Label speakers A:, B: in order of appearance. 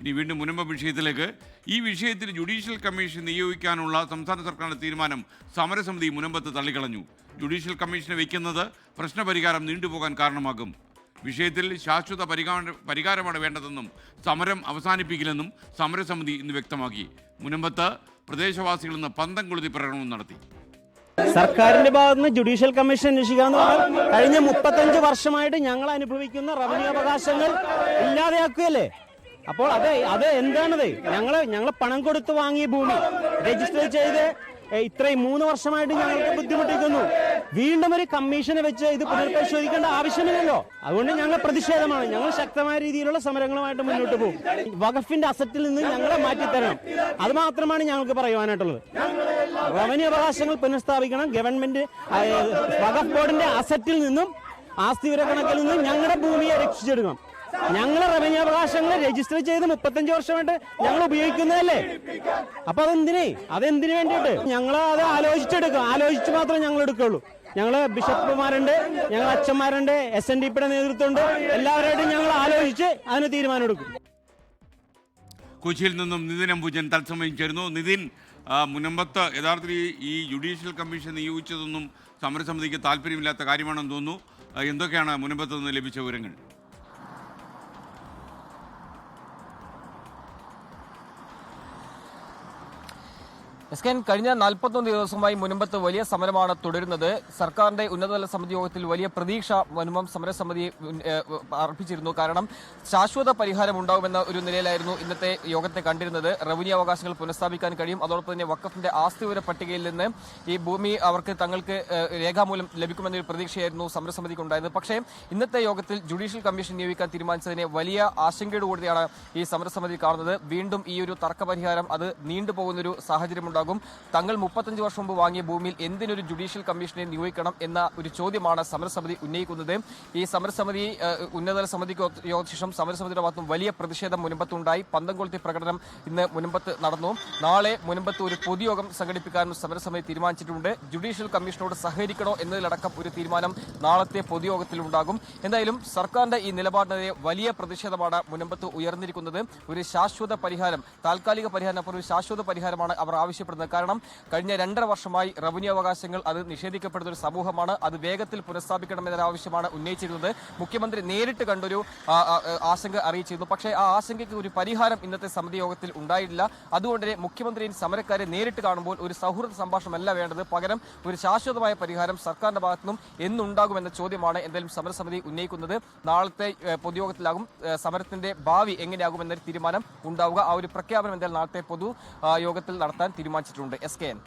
A: ഇനി വീണ്ടും മുനമ്പ വിഷയത്തിലേക്ക്. ഈ വിഷയത്തിൽ ജുഡീഷ്യൽ കമ്മീഷൻ നിയോഗിക്കാനുള്ള സംസ്ഥാന സർക്കാരിന്റെ തീരുമാനം സമരസമിതി മുനമ്പത്ത് തള്ളിക്കളഞ്ഞു. ജുഡീഷ്യൽ കമ്മീഷനെ വയ്ക്കുന്നത് പ്രശ്നപരിഹാരം നീണ്ടുപോകാൻ കാരണമാകും. വിഷയത്തിൽ ശാശ്വത പരിഹാര പരിഹാരമാണ് വേണ്ടതെന്നും സമരം അവസാനിപ്പിക്കില്ലെന്നും സമരസമിതി ഇന്ന് വ്യക്തമാക്കി. മുനമ്പത്ത് പ്രദേശവാസികൾ നിന്ന് പന്തം കൊളുത്തി പ്രകടനവും നടത്തി.
B: സർക്കാരിന്റെ ഭാഗത്ത് നിന്ന് ജുഡീഷ്യൽ കമ്മീഷൻ അന്വേഷിക്കാന്ന് പറഞ്ഞാൽ കഴിഞ്ഞ മുപ്പത്തഞ്ച് വർഷമായിട്ട് ഞങ്ങൾ അനുഭവിക്കുന്ന റവന്യൂ അവകാശങ്ങൾ ഇല്ലാതെയാക്കുകയല്ലേ? അപ്പോൾ അത് അത് എന്താണത്? ഞങ്ങൾ ഞങ്ങൾ പണം കൊടുത്ത് വാങ്ങിയ ഭൂമി. രജിസ്റ്റർ ചെയ്ത് ഇത്രയും മൂന്ന് വർഷമായിട്ട് ഞങ്ങൾക്ക് ബുദ്ധിമുട്ടിക്കുന്നു. വീണ്ടും ഒരു കമ്മീഷനെ വെച്ച് ഇത് പുനർപരിശോധിക്കേണ്ട ആവശ്യമില്ലല്ലോ. അതുകൊണ്ട് ഞങ്ങൾ പ്രതിഷേധമാണ്. ഞങ്ങൾ ശക്തമായ രീതിയിലുള്ള സമരങ്ങളുമായിട്ട് മുന്നോട്ട് പോകും. വഖഫിന്റെ അസറ്റിൽ നിന്ന് ഞങ്ങളെ മാറ്റിത്തരണം. അത് മാത്രമാണ് ഞങ്ങൾക്ക് പറയുവാനായിട്ടുള്ളത്. റവന്യൂ അവകാശങ്ങൾ പുനഃസ്ഥാപിക്കണം. ഗവൺമെന്റ് വഖഫ് ബോർഡിന്റെ അസറ്റിൽ നിന്നും ആസ്തി വിവരക്കണക്കിൽ നിന്ന് ഞങ്ങളുടെ ഭൂമിയെ രക്ഷിച്ചെടുക്കണം. ഞങ്ങളെ റവന്യൂ അവകാശങ്ങൾ രജിസ്റ്റർ ചെയ്ത് മുപ്പത്തഞ്ച് വർഷമായിട്ട് ഞങ്ങൾ ഉപയോഗിക്കുന്നതല്ലേ? അപ്പൊ അതെന്തിനേ? അതെന്തിനു വേണ്ടിയിട്ട്? ഞങ്ങൾ അത് ആലോചിച്ചെടുക്കും ആലോചിച്ച് മാത്രമേ ഞങ്ങൾ എടുക്കുള്ളൂ ഞങ്ങൾ ബിഷപ്പുമാരുണ്ട് ഞങ്ങൾ അച്ഛന്മാരുണ്ട് എസ് എൻ ഡി പിയുടെ നേതൃത്വമുണ്ട്. എല്ലാവരുമായിട്ടും ഞങ്ങൾ ആലോചിച്ച് അതിന് തീരുമാനം എടുക്കും
A: കൊച്ചിയിൽ നിന്നും നിതിൻ അംബുജൻ തത്സമയം ചേരുന്നു. നിതിൻ മുനമ്പത്ത് യഥാർത്ഥത്തിൽ ഈ- ജുഡീഷ്യൽ കമ്മീഷൻ നിയോഗിച്ചതൊന്നും സമരസമിതിക്ക് താല്പര്യമില്ലാത്ത കാര്യമാണെന്ന് തോന്നുന്നു. എന്തൊക്കെയാണ് മുനമ്പത്ത് നിന്ന് ലഭിച്ച വിവരങ്ങൾ?
C: എസ് കെ കഴിഞ്ഞ നാൽപ്പത്തൊന്ന് ദിവസമായി മുനമ്പത്ത് വലിയ സമരമാണ് തുടരുന്നത്. സർക്കാരിന്റെ ഉന്നതതല സമിതി യോഗത്തിൽ വലിയ പ്രതീക്ഷ മുനമ്പം സമരസമിതി അർപ്പിച്ചിരുന്നു. കാരണം ശാശ്വത പരിഹാരം ഉണ്ടാകുമെന്ന ഒരു നിലയിലായിരുന്നു ഇന്നത്തെ യോഗത്തെ കണ്ടിരുന്നത്. റവന്യൂ അവകാശങ്ങൾ പുനഃസ്ഥാപിക്കാൻ കഴിയും. അതോടൊപ്പം തന്നെ വക്കഫിന്റെ ആസ്തിവിവര പട്ടികയിൽ നിന്ന് ഈ ഭൂമി അവർക്ക് തങ്ങൾക്ക് രേഖാമൂലം ലഭിക്കുമെന്നൊരു പ്രതീക്ഷയായിരുന്നു സമരസമിതിക്ക് ഉണ്ടായത് പക്ഷേ ഇന്നത്തെ യോഗത്തിൽ ജുഡീഷ്യൽ കമ്മീഷൻ നിയോഗിക്കാൻ തീരുമാനിച്ചതിനെ വലിയ ആശങ്കയോടുകൂടിയാണ് ഈ സമരസമിതി കാണുന്നത്. വീണ്ടും ഈ ഒരു തർക്കപരിഹാരം അത് നീണ്ടുപോകുന്നൊരു സാഹചര്യം ഉണ്ടാകും. തങ്ങൾ മുപ്പത്തഞ്ച് വർഷം മുമ്പ് വാങ്ങിയ ഭൂമിയിൽ എന്തിനൊരു ജുഡീഷ്യൽ കമ്മീഷനെ നിയോഗിക്കണം എന്ന ഒരു ചോദ്യമാണ് സമരസമിതി ഉന്നയിക്കുന്നത്. ഈ സമരസമിതി ഉന്നതതല സമിതിക്ക് യോഗശേഷം സമരസമിതിയുടെ ഭാഗത്തും വലിയ പ്രതിഷേധം മുനമ്പത്തുണ്ടായി പന്തംകൊളുത്തി പ്രകടനം ഇന്ന് മുനമ്പത്ത് നടന്നു. നാളെ മുനമ്പത്ത് ഒരു പൊതുയോഗം സംഘടിപ്പിക്കാനും സമരസമിതി തീരുമാനിച്ചിട്ടുണ്ട്. ജുഡീഷ്യൽ കമ്മീഷനോട് സഹകരിക്കണോ എന്നതിലടക്കം ഒരു തീരുമാനം നാളത്തെ പൊതുയോഗത്തിൽ ഉണ്ടാകും. എന്തായാലും സർക്കാരിന്റെ ഈ നിലപാടിനെതിരെ വലിയ പ്രതിഷേധമാണ് മുനമ്പത്ത് ഉയർന്നിരിക്കുന്നത്. ഒരു ശാശ്വത പരിഹാരം താൽക്കാലിക പരിഹാരം അപ്പോൾ ഒരു ശാശ്വത പരിഹാരമാണ് അവർ ആവശ്യപ്പെടുന്നത് കാരണം കഴിഞ്ഞ രണ്ടര വർഷമായി റവന്യൂ അവകാശങ്ങൾ അത് നിഷേധിക്കപ്പെടുന്ന ഒരു സമൂഹമാണ്. അത് വേഗത്തിൽ പുനഃസ്ഥാപിക്കണമെന്ന ആവശ്യമാണ് ഉന്നയിച്ചിരുന്നത്. മുഖ്യമന്ത്രി നേരിട്ട് കണ്ടൊരു ആശങ്ക അറിയിച്ചിരുന്നു. പക്ഷേ ആ ആശങ്കയ്ക്ക് ഒരു പരിഹാരം ഇന്നത്തെ സമിതി യോഗത്തിൽ ഉണ്ടായിട്ടില്ല. അതുകൊണ്ട് തന്നെ മുഖ്യമന്ത്രിയും സമരക്കാരെ നേരിട്ട് കാണുമ്പോൾ ഒരു സൗഹൃദ സംഭാഷണമല്ല വേണ്ടത്. പകരം ഒരു ശാശ്വതമായ പരിഹാരം സർക്കാരിന്റെ ഭാഗത്തു ഭാഗത്തുനിന്നും എന്നുണ്ടാകുമെന്ന ചോദ്യമാണ് എന്തായാലും സമരസമിതി ഉന്നയിക്കുന്നത്. നാളത്തെ പൊതുയോഗത്തിലാകും സമരത്തിന്റെ ഭാവി എങ്ങനെയാകുമെന്നൊരു തീരുമാനം ഉണ്ടാവുക. ആ ഒരു പ്രഖ്യാപനം എന്തായാലും നാളത്തെ പൊതു യോഗത്തിൽ നടത്താൻ തീരുമാനിച്ചിട്ടുണ്ട്. S K N.